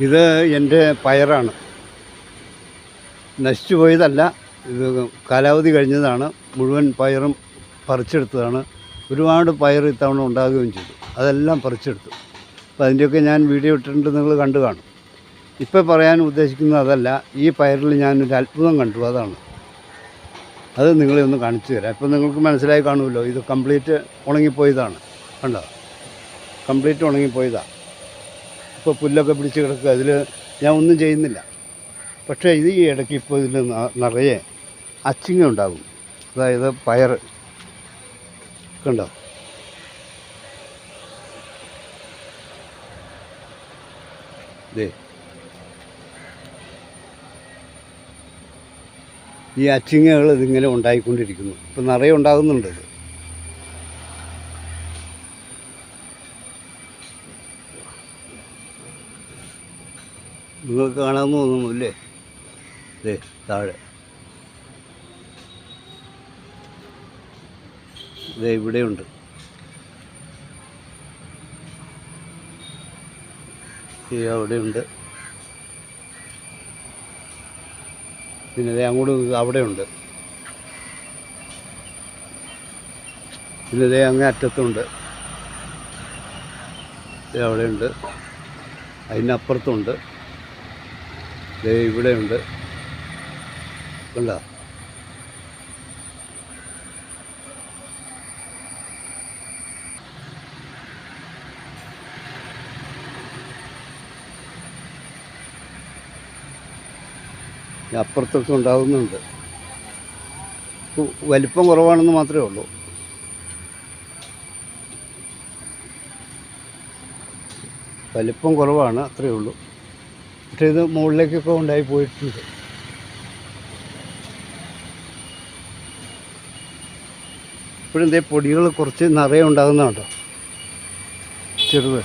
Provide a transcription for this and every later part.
ഇത് എന്റെ പയറാണ്. നശിച്ചു പോയതല്ല ഇത് കാലാവധി കഴിഞ്ഞതാണ്. മുഴുവൻ പയറും പറിച്ചെടുത്തതാണ്. ഒരുപാട് പയർ ഇത്തവണ ഉണ്ടാകുകയും ചെയ്തു. അതെല്ലാം പറിച്ചെടുത്തു. അപ്പോൾ അതിന്റെയൊക്കെ ഞാൻ വീഡിയോ ഇട്ടിട്ടുണ്ട് നിങ്ങൾ കണ്ടു കാണും. ഇപ്പോൾ പറയാൻ ഉദ്ദേശിക്കുന്നത് അതല്ല ഈ പയറിൽ ഞാനൊരു അത്ഭുതം കണ്ടു അതാണ്. അത് നിങ്ങളെ ഒന്ന് കാണിച്ചു തരാം. ഇപ്പം നിങ്ങൾക്ക് മനസ്സിലായി കാണുമല്ലോ ഇത് കംപ്ലീറ്റ് ഉണങ്ങിപ്പോയതാണ്. കണ്ടോ? കംപ്ലീറ്റ് ഉണങ്ങിപ്പോയതാണ് ഇപ്പോൾ പുല്ലൊക്കെ പിടിച്ച് കിടക്കുക. അതിൽ ഞാൻ ഒന്നും ചെയ്യുന്നില്ല. പക്ഷേ ഇത് ഈ ഇടയ്ക്ക് ഇപ്പോൾ ഇതിൽ നിറയെ അച്ചിങ്ങ ഉണ്ടാകും. അതായത് പയർ. കണ്ടോ? ദേ. ഈ അച്ചിങ്ങകൾ ഇതിങ്ങനെ ഉണ്ടായിക്കൊണ്ടിരിക്കുന്നു. ഇപ്പം നിറയെ ഉണ്ടാകുന്നുണ്ട് നിങ്ങൾക്ക് കാണാമെന്ന് തോന്നുന്നു അല്ലേ താഴെ. ദേ ഇവിടെയുണ്ട്. അവിടെയുണ്ട്. പിന്നെ അതെ അങ്ങോട്ട് അവിടെയുണ്ട്. പിന്നെ അതെ അങ്ങേ അറ്റത്തുണ്ട്. അവിടെയുണ്ട്. അതിനപ്പുറത്തുണ്ട്. ദേ ഇവിടെയുണ്ട്. കണ്ടോ? അപ്പുറത്തൊക്കെ ഉണ്ടാകുന്നുണ്ട് വലിപ്പം കുറവാണെന്ന് മാത്രമേ ഉള്ളൂ. വലിപ്പം കുറവാണ് അത്രയേ ഉള്ളൂ. ഇത് മുകളിലേക്കൊക്കെ ഉണ്ടായി പോയിട്ടുണ്ട്. ഇപ്പോഴും ഇതേ പൊടികൾ കുറച്ച് നിറയെ ഉണ്ടാകുന്നുണ്ടോ ചെറുത്.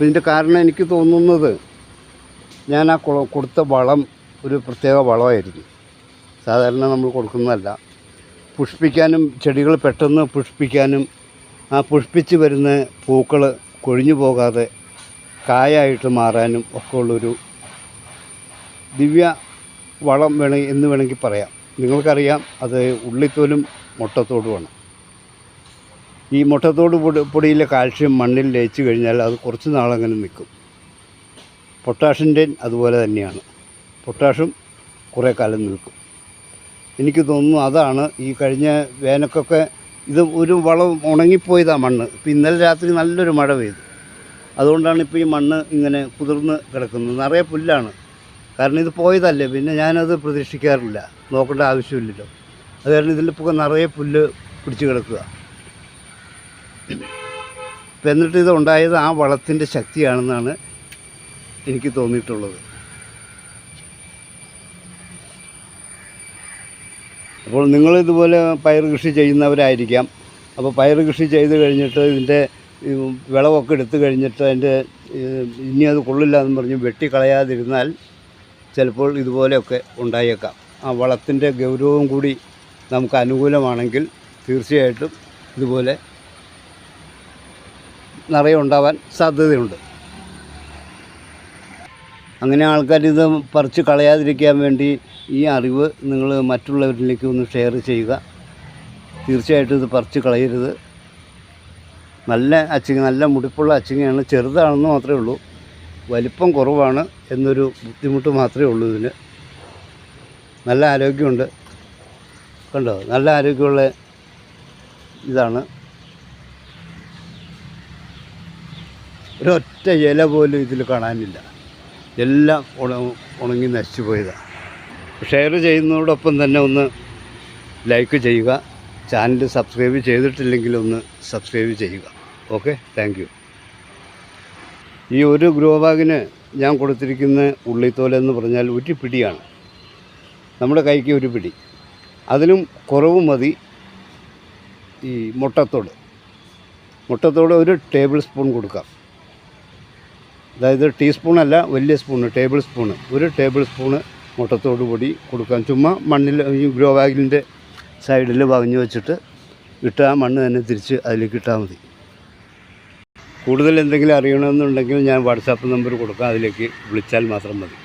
ഇതിന്റെ കാരണം എനിക്ക് തോന്നുന്നത് ഞാൻ ആ കൊടുത്ത വളം ഒരു പ്രത്യേക വളമായിരുന്നു. സാധാരണ നമ്മൾ കൊടുക്കുന്നതല്ല. പുഷ്പിക്കാനും ചെടികൾ പെട്ടെന്ന് പുഷ്പിക്കാനും ആ പുഷ്പിച്ച് വരുന്ന പൂക്കൾ കൊഴിഞ്ഞു പോകാതെ കായായിട്ട് മാറാനും ഒക്കെ ഉള്ളൊരു ദിവ്യ വളം വേണ എന്ന് വേണമെങ്കിൽ പറയാം. നിങ്ങൾക്കറിയാം അത് ഉള്ളിത്തോലും മുട്ടത്തോടുമാണ്. ഈ മുട്ടത്തോട് പൊടി പൊടിയിലെ കാൽഷ്യം മണ്ണിൽ ലയിച്ചു കഴിഞ്ഞാൽ അത് കുറച്ച് നാളങ്ങനെ നിൽക്കും. പൊട്ടാഷിന്റെ അതുപോലെ തന്നെയാണ്. പൊട്ടാഷും കുറേ കാലം നിൽക്കും. എനിക്ക് തോന്നുന്നു അതാണ് ഈ കഴിഞ്ഞ വേനൽക്കൊക്കെ ഇത് ഒരു വളം ഉണങ്ങിപ്പോയതാണ് മണ്ണ്. ഇപ്പം ഇന്നലെ രാത്രി നല്ലൊരു മഴ പെയ്തു. അതുകൊണ്ടാണ് ഇപ്പോൾ ഈ മണ്ണ് ഇങ്ങനെ കുതിർന്ന് കിടക്കുന്നത്. നിറയെ പുല്ലാണ്. കാരണം ഇത് പോയതല്ലേ. പിന്നെ ഞാനത് പ്രതീക്ഷിക്കാറില്ല. നോക്കേണ്ട ആവശ്യമില്ലല്ലോ. അത് കാരണം ഇതിലിപ്പോൾ നിറയെ പുല്ല് പിടിച്ച് കിടക്കുക. എന്നിട്ട് ഇത് ഉണ്ടായത് ആ വളത്തിന്റെ ശക്തിയാണെന്നാണ് എനിക്ക് തോന്നിയിട്ടുള്ളത്. അപ്പോൾ നിങ്ങളിതുപോലെ പയർ കൃഷി ചെയ്യുന്നവരായിരിക്കാം. അപ്പോൾ പയർ കൃഷി ചെയ്ത് കഴിഞ്ഞിട്ട് ഇതിന്റെ വിളവൊക്കെ എടുത്ത് കഴിഞ്ഞിട്ട് അതിന്റെ ഇനി അത് കൊള്ളില്ല എന്ന് പറഞ്ഞ് വെട്ടിക്കളയാതിരുന്നാൽ ചിലപ്പോൾ ഇതുപോലെയൊക്കെ ഉണ്ടായേക്കാം. ആ വളത്തിന്റെ ഗൗരവം കൂടി നമുക്ക് അനുകൂലമാണെങ്കിൽ തീർച്ചയായിട്ടും ഇതുപോലെ നിറയെ ഉണ്ടാവാൻ സാധ്യതയുണ്ട്. അങ്ങനെ ആൾക്കാർ ഇത് പറിച്ച് കളയാതിരിക്കാൻ വേണ്ടി ഈ അറിവ് നിങ്ങൾ മറ്റുള്ളവരിലേക്ക് ഒന്ന് ഷെയർ ചെയ്യുക. തീർച്ചയായിട്ടും ഇത് പറിച്ച് കളയരുത്. നല്ല അച്ചിങ്ങ നല്ല മുടിപ്പുള്ള അച്ചിങ്ങയാണ് ചെറുതാണെന്ന് മാത്രമേ ഉള്ളൂ. വലിപ്പം കുറവാണ് എന്നൊരു ബുദ്ധിമുട്ട് മാത്രമേ ഉള്ളൂ ഇതിന്. നല്ല ആരോഗ്യമുണ്ട്. കണ്ടോ? നല്ല ആരോഗ്യമുള്ള ഇതാണ്. ഒരൊറ്റ ഇല പോലും ഇതിൽ കാണാനില്ല. എല്ലാം ഉണ ഉണങ്ങി നശിച്ചു പോയതാണ് ഷെയർ ചെയ്യുന്നതോടൊപ്പം തന്നെ ഒന്ന് ലൈക്ക് ചെയ്യുക. ചാനൽ സബ്സ്ക്രൈബ് ചെയ്തിട്ടില്ലെങ്കിൽ ഒന്ന് സബ്സ്ക്രൈബ് ചെയ്യുക. ഓക്കെ താങ്ക് ഈ ഒരു ഗ്രോ ബാഗിന് ഞാൻ കൊടുത്തിരിക്കുന്ന ഉള്ളിത്തോലെന്ന് പറഞ്ഞാൽ ഒരു പിടിയാണ്. നമ്മുടെ കൈക്ക് ഒരു പിടി. അതിലും കുറവ് മതി ഈ മുട്ടത്തോട്. മുട്ടത്തോട് ഒരു ടേബിൾ സ്പൂൺ കൊടുക്കാം. അതായത് ടീസ്പൂണല്ല വലിയ സ്പൂണ് ടേബിൾ സ്പൂണ്. ഒരു ടേബിൾ സ്പൂണ് മുട്ടത്തോട് കൂടി കൊടുക്കാം. ചുമ്മാ മണ്ണിൽ ഈ ഗ്രോ ബാഗിന്റെ സൈഡിൽ വകഞ്ഞു വെച്ചിട്ട് ഇട്ട് ആ മണ്ണ് തന്നെ തിരിച്ച് അതിലേക്ക് ഇട്ടാൽ മതി. കൂടുതൽ എന്തെങ്കിലും അറിയണമെന്നുണ്ടെങ്കിൽ ഞാൻ വാട്സാപ്പ് നമ്പർ കൊടുക്കാം. അതിലേക്ക് വിളിച്ചാൽ മാത്രം മതി.